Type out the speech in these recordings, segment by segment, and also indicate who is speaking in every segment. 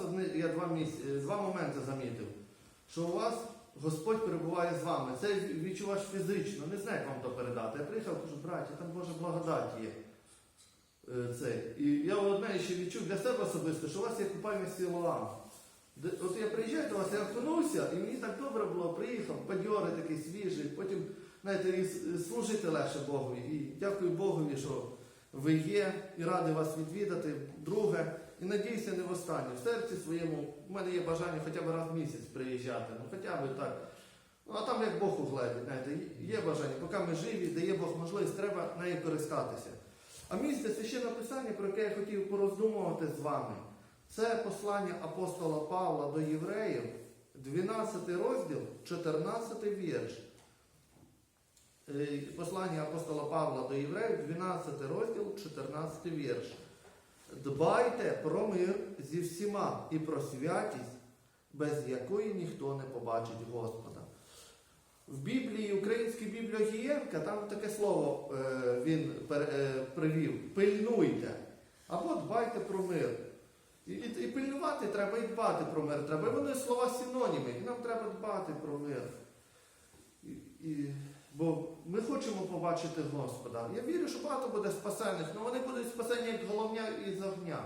Speaker 1: одне, я два, місць, е, два моменти замітив, що у вас Господь перебуває з вами. Це відчуваєш фізично, не знаю, як вам то передати. Я приїхав, кажу, браті, там Божа благодать є. Е, Це. І я одне ще відчув для себе особисто, що у вас є купальний Сілоам. От я приїжджаю до вас, я окунувся, і мені так добре було, приїхав, бадьорий такий свіжий, потім, знаєте, і служити легше Богові. І дякую Богові, що ви є, і радий вас відвідати. Друге, і надіюся, не востаннє. В серці своєму, в мене є бажання хоча б раз в місяць приїжджати. Ну хоча б так. Ну а там як Бог угледить, знаєте, є бажання, поки ми живі, дає Бог можливість, треба нею користатися. А місце священне писання, про яке я хотів пороздумувати з вами, це послання апостола Павла до євреїв, 12 розділ, 14 вірш. Е, Послання апостола Павла до євреїв, 12 розділ, 14 вірш. Дбайте про мир зі всіма і про святість, без якої ніхто не побачить Господа. В Біблії, українській бібліогієнка, там таке слово е, він е, привів пильнуйте або дбайте про мир. І, і, і пильнувати треба, і дбати про мир треба. Вони слова синоніми, і нам треба дбати про мир. І, і, бо ми хочемо побачити Господа. Я вірю, що багато буде спасених, але вони будуть спасені як головня із огня.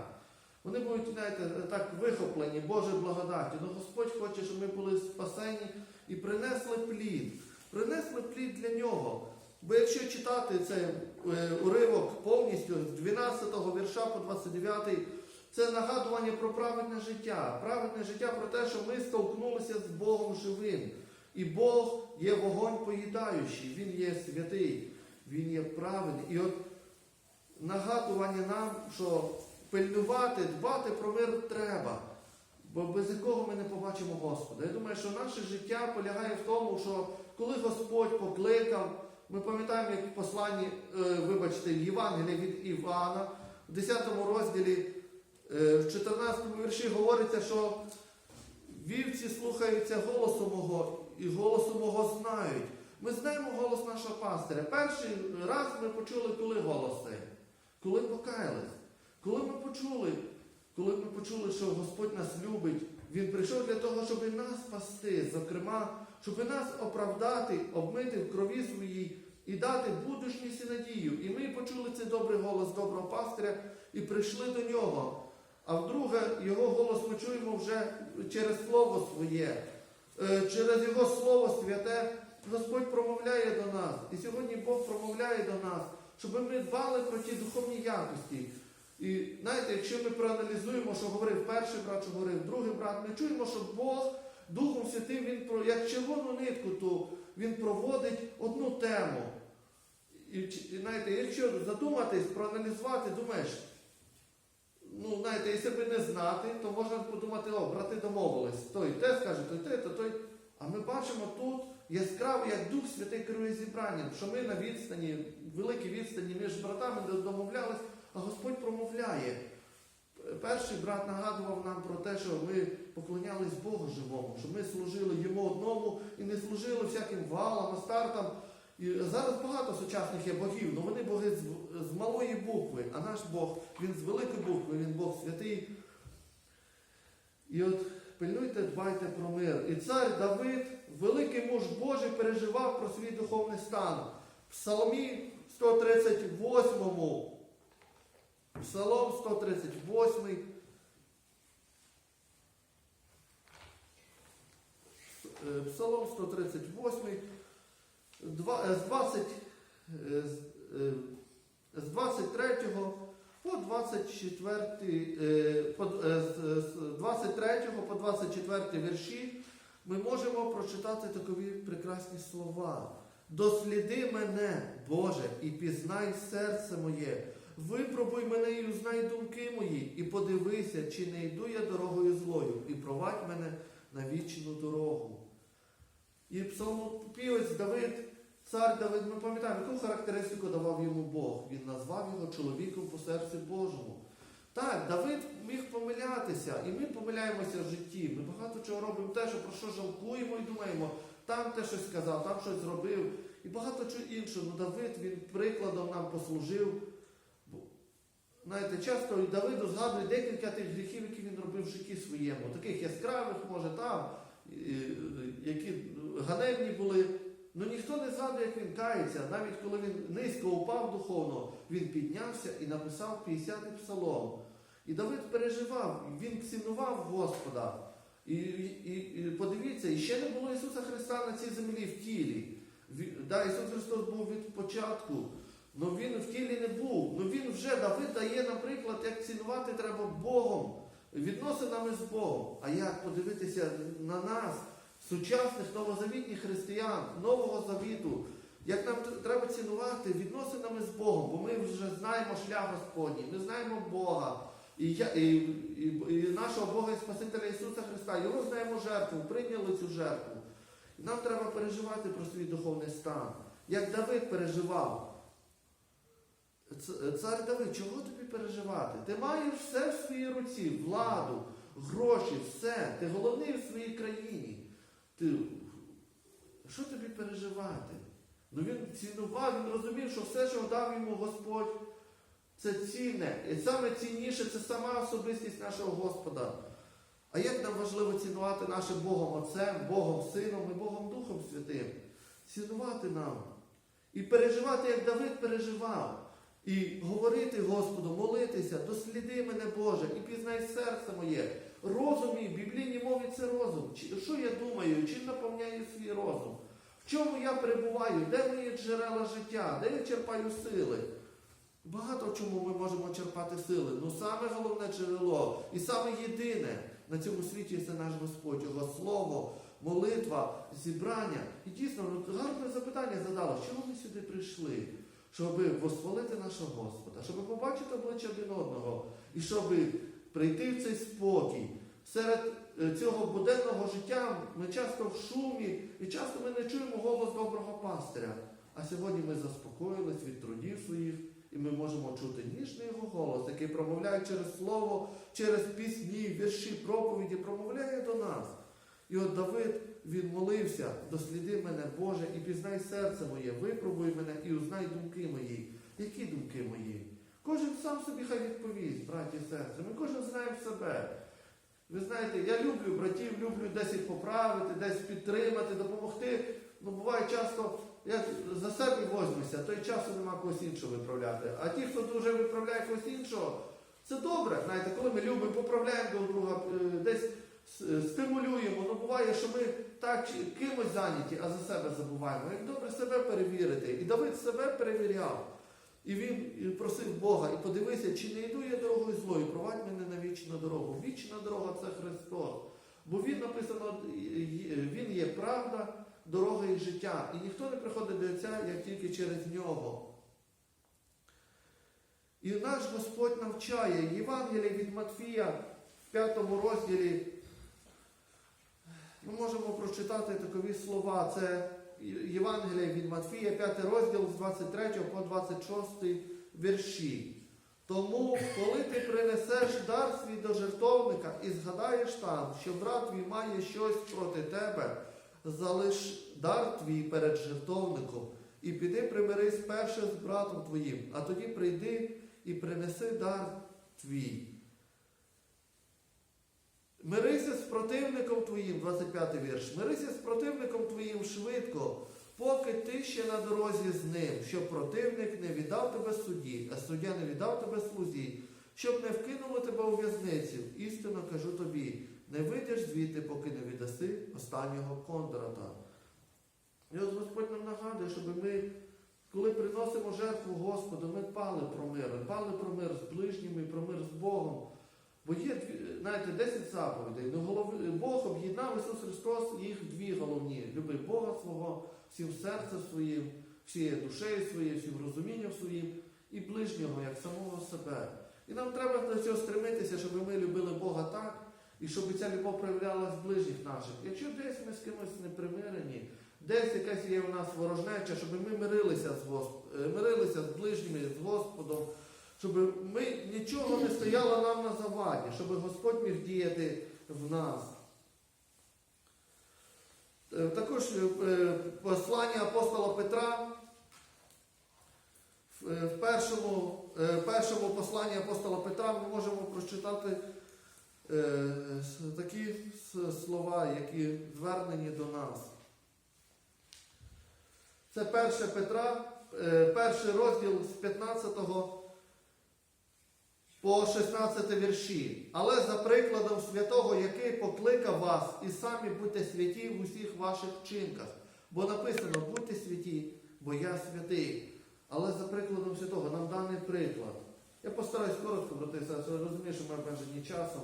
Speaker 1: Вони будуть, знаєте, так вихоплені Божою благодаті. Ну Господь хоче, щоб ми були спасені і принесли плід. Принесли плід для нього. Бо якщо читати цей е, уривок повністю з 12 вірша по 29, це нагадування про праведне життя. Праведне життя про те, що ми столкнулися з Богом живим. І Бог є вогонь поїдаючий, Він є святий, Він є праведний. І от нагадування нам, що пильнувати, дбати про мир треба. Бо без якого ми не побачимо Господа. Я думаю, що наше життя полягає в тому, що коли Господь покликав, ми пам'ятаємо, як в посланні, е, вибачте, в Євангелії від Івана, в 10 розділі, е, в 14 вірші говориться, що вівці слухаються голосу мого і голосу мого знають. Ми знаємо голос нашого пастиря. Перший раз ми почули, коли голос цей? Коли покаялись. Коли ми почули, коли ми почули, що Господь нас любить, Він прийшов для того, щоб нас спасти, зокрема, щоб нас оправдати, обмити в крові своїй і дати будучність і надію. І ми почули цей добрий голос доброго пастиря і прийшли до нього. А вдруге, його голос ми чуємо вже через Слово своє, через Його Слово святе. Господь промовляє до нас. І сьогодні Бог промовляє до нас, щоб ми дбали про ті духовні якості. І знаєте, якщо ми проаналізуємо, що говорив перший брат, що говорив другий брат, ми чуємо, що Бог Духом Святим, він як червону нитку, то він проводить одну тему. І знаєте, якщо задуматись, проаналізувати, думаєш, ну, знаєте, якщо би не знати, то можна подумати, о, брати домовились. Той те скаже, той те, то той. А ми бачимо тут яскраво, як Дух Святий керує зібранням, що ми на відстані, великій відстані між братами домовлялись, а Господь промовляє. Перший брат нагадував нам про те, що ми поклонялись Богу живому, що ми служили йому одному і не служили всяким валам, астартам. І зараз багато сучасних є богів, але вони боги з, з малої букви, а наш Бог, він з великої букви, він Бог святий. І от пильнуйте, дбайте про мир. І цар Давид, великий муж Божий, переживав про свій духовний стан. В Псалмі 138, Псалом 138. Е, Псалом 138, два- е, з 20, е, з, е, 23 по 24, е, по, е, з- з 23 по 24 вірші ми можемо прочитати такові прекрасні слова. Досліди мене, Боже, і пізнай серце моє. Випробуй мене і узнай думки мої, і подивися, чи не йду я дорогою злою, і провадь мене на вічну дорогу. І псалмопівець Давид, цар Давид, ми пам'ятаємо, яку характеристику давав йому Бог. Він назвав його чоловіком по серцю Божому. Так, Давид міг помилятися, і ми помиляємося в житті. Ми багато чого робимо те, що про що жалкуємо і думаємо, там те щось сказав, там щось зробив. І багато чого іншого. Ну Давид він прикладом нам послужив. Знаєте, часто і Давиду згадує декілька тих гріхів, які він робив в житті своєму, таких яскравих, може там, які ганебні були. Ну ніхто не згадує, як він кається. Навіть коли він низько упав духовно, він піднявся і написав 50-й псалом. І Давид переживав, він цінував Господа. І, і, і подивіться, і ще не було Ісуса Христа на цій землі в тілі. Да, Ісус Христос був від початку, але Він в тілі не був. Ну Він вже Давид дає, наприклад, як цінувати треба Богом, відносинами з Богом. А як подивитися на нас, сучасних новозавітніх християн, Нового Завіту, як нам треба цінувати відносинами з Богом, бо ми вже знаємо шлях Господній, ми знаємо Бога. І, я, і, і, і нашого Бога і Спасителя Ісуса Христа, Його знаємо жертву, прийняли цю жертву. І нам треба переживати про свій духовний стан. Як Давид переживав. Цар Давид, чого тобі переживати? Ти маєш все в своїй руці, владу, гроші, все. Ти головний в своїй країні. Ти... Що тобі переживати? Ну він цінував, він розумів, що все, що дав йому Господь, це цінне. І саме цінніше це сама особистість нашого Господа. А як нам важливо цінувати нашим Богом Отцем, Богом Сином і Богом Духом Святим? Цінувати нам. І переживати, як Давид переживав. І говорити Господу, молитися, досліди мене Боже, і пізнай серце моє. Розум мій, в біблійній мові це розум. Чи- Що я думаю, чим наповняю свій розум? В чому я перебуваю? Де мої джерела життя? Де я черпаю сили? Багато в чому ми можемо черпати сили. Ну саме головне джерело і саме єдине на цьому світі це наш Господь, Його Слово, молитва, зібрання. І дійсно, ну, гарне запитання задало, чому ми сюди прийшли? Щоб восхвалити нашого Господа, щоб побачити обличчя один одного, і щоб прийти в цей спокій. Серед е, цього буденного життя ми часто в шумі і часто ми не чуємо голос доброго пастиря. А сьогодні ми заспокоїлись від трудів своїх, і ми можемо чути ніжний його голос, який промовляє через слово, через пісні, вірші, проповіді, промовляє до нас. І от Давид він молився, досліди мене, Боже, і пізнай серце моє, випробуй мене і узнай думки мої. Які думки мої? Кожен сам собі хай відповість, браті і сестри. Ми кожен знаємо себе. Ви знаєте, я люблю братів, люблю десь їх поправити, десь підтримати, допомогти. Ну, буває часто, як за себе возьмуся, то й часу нема когось іншого виправляти. А ті, хто дуже виправляє когось іншого, це добре. Знаєте, коли ми любимо, поправляємо друг друга, е, десь стимулюємо. Ну буває, що ми так кимось зайняті, а за себе забуваємо. Як добре себе перевірити. І Давид себе перевіряв. І він просив Бога, і подивися, чи не йду я дорогою злою, провадь мене на вічну дорогу. Вічна дорога це Христос. Бо він написано, він є правда, дорога і життя. І ніхто не приходить до Отця, як тільки через нього. І наш Господь навчає Євангеліє від Матфія в п'ятому розділі. Ми можемо прочитати такові слова. Це Євангеліє від Матфія, 5 розділ з 23 по 26 вірші. Тому, коли ти принесеш дар свій до жертовника і згадаєш там, що брат твій має щось проти тебе, залиш дар твій перед жертовником і піди примирись перше з братом твоїм, а тоді прийди і принеси дар твій. Мирися з противником твоїм, 25 вірш. Мирися з противником твоїм швидко, поки ти ще на дорозі з ним, щоб противник не віддав тебе судді, а суддя не віддав тебе слузі, щоб не вкинуло тебе у в'язницю. Істинно кажу тобі, не вийдеш звідти, поки не віддаси останнього контрата. І от Господь нам нагадує, щоб ми, коли приносимо жертву Господу, ми пали про мир, пали про мир з ближніми, про мир з Богом. Бо є, знаєте, 10 заповідей. Ну. Бог об'єднав Ісус Христос їх дві головні. Люби Бога свого, всім серцем своїм, всією душею своєю, всім розумінням своїм і ближнього, як самого себе. І нам треба до цього стремитися, щоб ми любили Бога так, і щоб ця любов проявлялась в ближніх наших. Якщо десь ми з кимось не примирені, десь якась є у нас ворожнеча, щоб ми мирилися з, Госп... мирилися з ближніми, з Господом, щоб ми нічого не стояло нам на заваді, щоб Господь міг діяти в нас. Е, Також е, послання апостола Петра в, е, першому, е, першому посланні апостола Петра ми можемо прочитати такі слова, які звернені до нас. Це 1 Петра, перший розділ з 15 по 16 вірші. Але за прикладом святого, який покликав вас, і самі будьте святі в усіх ваших вчинках. Бо написано, будьте святі, бо я святий. Але за прикладом святого нам даний приклад. Я постараюсь коротко, брати і розумію, що ми обмежені часом.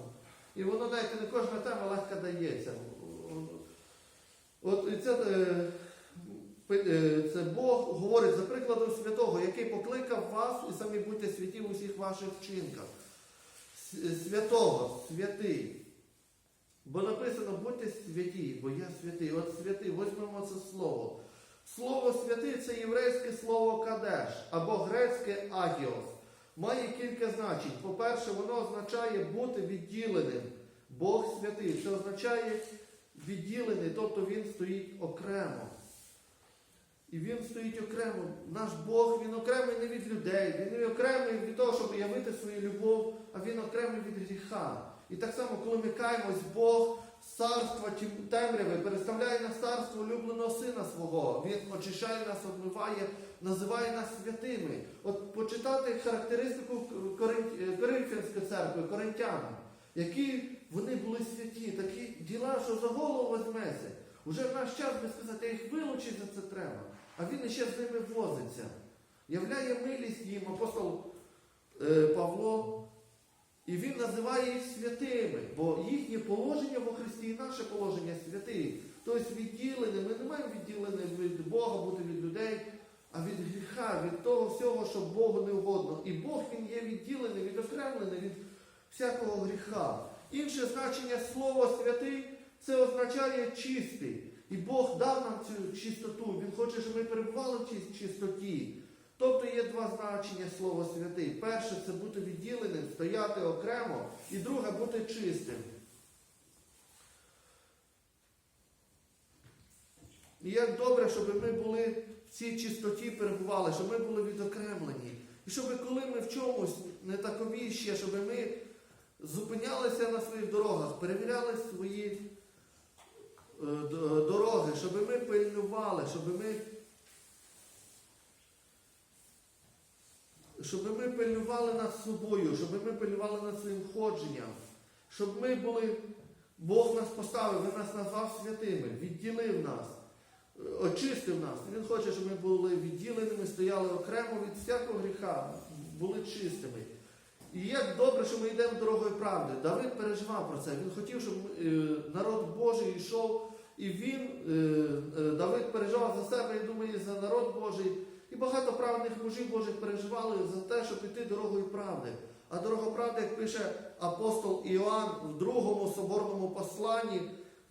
Speaker 1: І воно, знаєте, не кожна тема легко дається. От і це, е, це Бог говорить за прикладом святого, який покликав вас і самі будьте святі в усіх ваших вчинках. Святого, святий. Бо написано, будьте святі, бо я святий. От святий, візьмемо це слово. Слово святий це єврейське слово кадеш або грецьке агіос. Має кілька значень. По-перше, воно означає бути відділеним. Бог святий. Це означає відділений, тобто він стоїть окремо. І він стоїть окремо. Наш Бог, він окремий не від людей, він не окремий від того, щоб явити свою любов, а він окремий від гріха. І так само, коли ми каємось, Бог царства темряви переставляє на царство улюбленого сина свого. Він очищає нас, обмиває, називає нас святими. От почитати характеристику е, Коринфянської церкви, коринтянам, які вони були святі, такі діла, що за голову возьметься. Уже в наш час би сказати, їх вилучити за це треба. А він ще з ними возиться. Являє милість їм апостол е, Павло. І він називає їх святими, бо їхнє положення во Христі і наше положення святи. Тобто відділені, ми не маємо відділені від Бога, бути від людей, а від гріха, від того всього, що Богу не угодно. І Бог він є відділений, відокремлений від всякого гріха. Інше значення слова святий це означає чистий. І Бог дав нам цю чистоту. Він хоче, щоб ми перебували в чистоті. Тобто є два значення слова святий. Перше це бути відділеним, стояти окремо, і друге бути чистим. І як добре, щоб ми були в цій чистоті перебували, щоб ми були відокремлені. І щоб коли ми в чомусь не такові ще, щоб ми зупинялися на своїх дорогах, перевіряли свої дороги, щоб ми пильнували, щоб ми щоб ми пильнували над собою, щоб ми пильнували над своїм ходженням, щоб ми були, Бог нас поставив, Він нас назвав святими, відділив нас, е, очистив нас. Він хоче, щоб ми були відділеними, стояли окремо від всякого гріха, були чистими. І як добре, що ми йдемо дорогою правди. Давид переживав про це. Він хотів, щоб е, народ Божий йшов, і він, е, е, Давид переживав за себе, і за народ Божий. І багато праведних мужів Божих переживали за те, щоб іти дорогою правди. А дорога правди, як пише апостол Іоанн в другому соборному посланні,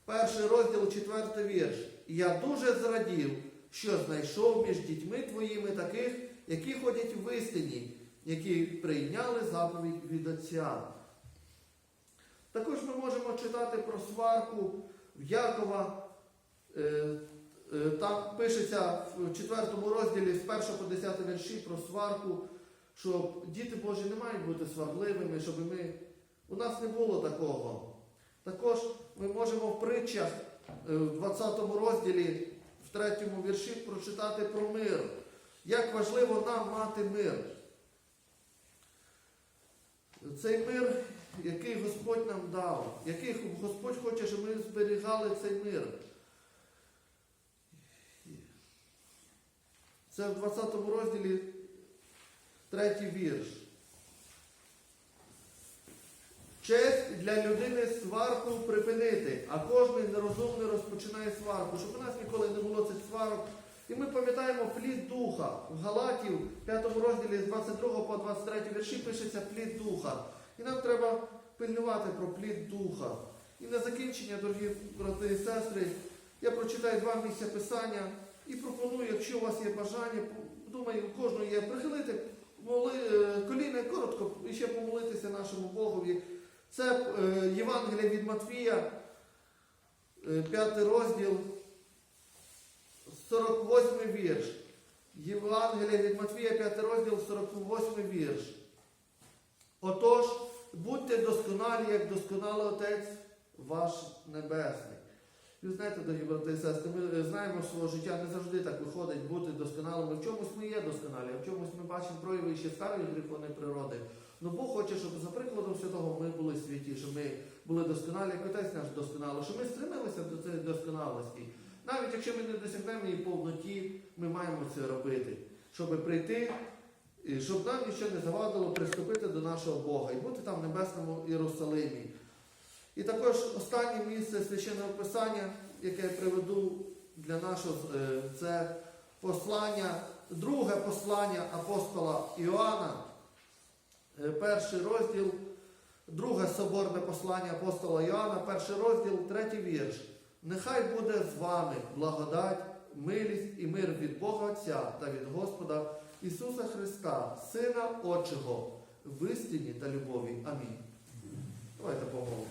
Speaker 1: перший розділ, четвертий вірш. Я дуже зрадів, що знайшов між дітьми твоїми таких, які ходять в істині, які прийняли заповідь від Отця. Також ми можемо читати про сварку Якова. Е, Е, Там пишеться в 4 розділі з 1 по 10 вірші про сварку, що діти Божі не мають бути сварливими, щоб ми. У нас не було такого. Також ми можемо в притчах е, в 20 розділі, в 3 вірші прочитати про мир. Як важливо нам мати мир. Цей мир, який Господь нам дав, який Господь хоче, щоб ми зберігали цей мир. Це в 20 розділі третій вірш. Честь для людини сварку припинити, а кожен нерозумний розпочинає сварку, щоб у нас ніколи не було цих сварок. І ми пам'ятаємо плід духа. В Галатів, 5 розділі з 22 по 23 вірші пишеться плід духа. І нам треба пильнувати про плід духа. І на закінчення, дорогі брати і сестри, я прочитаю два місця писання і пропоную, якщо у вас є бажання, думаю, у кожного є прихилити моли, е, коліна коротко і ще помолитися нашому Богові. Це е, Євангелія від Матвія, е, п'ятий розділ, 48 вірш. Євангелія від Матвія, 5 розділ, 48 вірш. Отож, будьте досконалі, як досконалий Отець ваш Небесний. Ви знаєте, дорогі брати і сестри, ми е, знаємо, що життя не завжди так виходить бути досконалими. В чомусь ми є досконалі, а в чомусь ми бачимо прояви ще старої гріховної природи. Ну Бог хоче, щоб за прикладом святого ми були святі, щоб ми були досконалі, як Отець наш досконало, щоб ми стремилися до цієї досконалості. Навіть якщо ми не досягнемо її повноті, ми маємо це робити, щоб прийти, щоб нам нічого не завадило приступити до нашого Бога і бути там в небесному Єрусалимі. І також останнє місце священного писання, яке я приведу для нашого, е, це послання, друге послання апостола Іоанна, е, перший розділ, друге соборне послання апостола Іоанна, перший розділ, третій вірш. Нехай буде з вами благодать, милість і мир від Бога Отця та від Господа Ісуса Христа, Сина Отчого, в істині та любові. Амінь. Давайте помолимо.